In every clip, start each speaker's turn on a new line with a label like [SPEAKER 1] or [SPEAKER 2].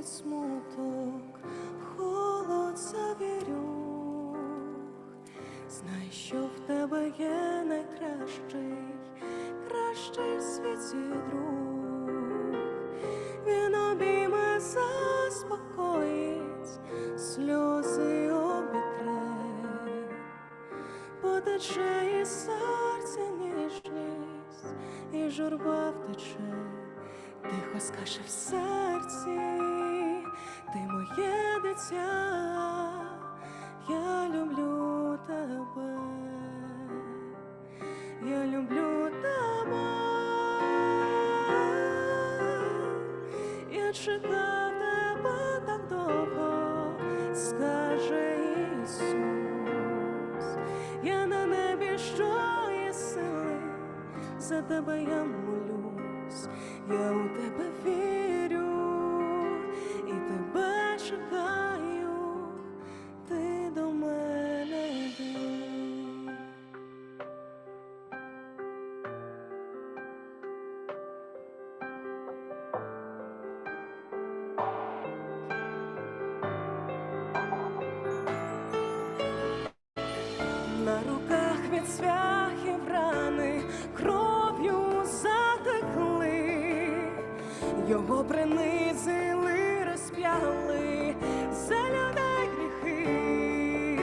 [SPEAKER 1] Тихий смуток, холод за завірюх, знай, що в тебе є найкращий, кращий в світі друг, він обійме заспокоїть, сльози обітре, потече і серця ніжність, і журба втече. Тихо скаже в серці ти моє дитя, я люблю тебе, я люблю тебе. Я чекав тебе так довго, скаже Ісус, я на небі, що є сили, за тебе я молюсь, я у тебе вірю його принизили, розп'яли за людей гріхи,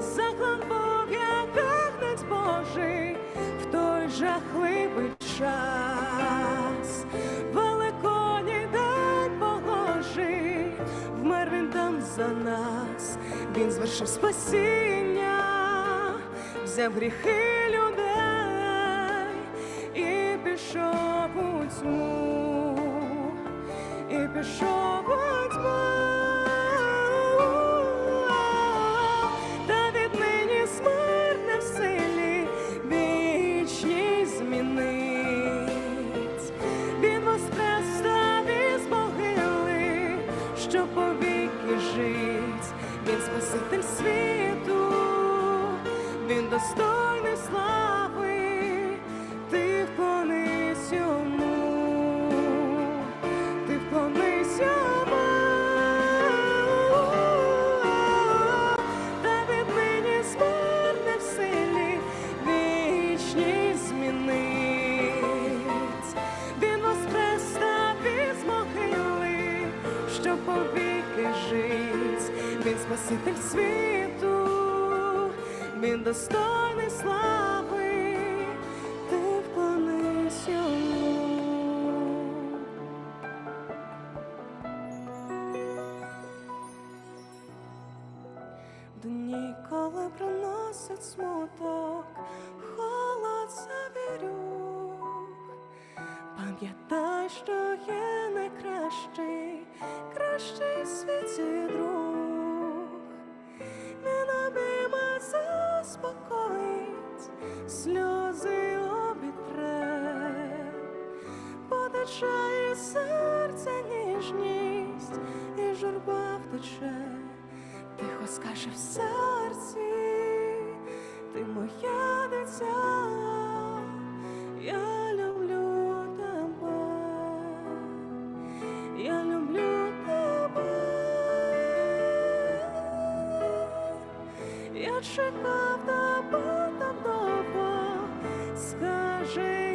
[SPEAKER 1] заклан Бог, як агнець Божий в той жахливий час. Великодній день погожий, вмер він там за нас, він звершив спасіння, взяв гріхи людей і пішов у тьму, пішов. Та віднині смерть не в силі вічність змінить. Він воскрес став із могили, повіки жить. Він спаситель світу, він достойний слави, спаситель світу, він достойний слави, ти вклонись йому. Дні, коли приносять смуток, холод завірюх, пам'ятай, що є найкращий, кращий світі друг. Із серця ніжність, і журба втече. Тихо скаже в серці, ти моя дитя, я люблю тебе, я люблю тебе, я чекав тебе так довго, скаже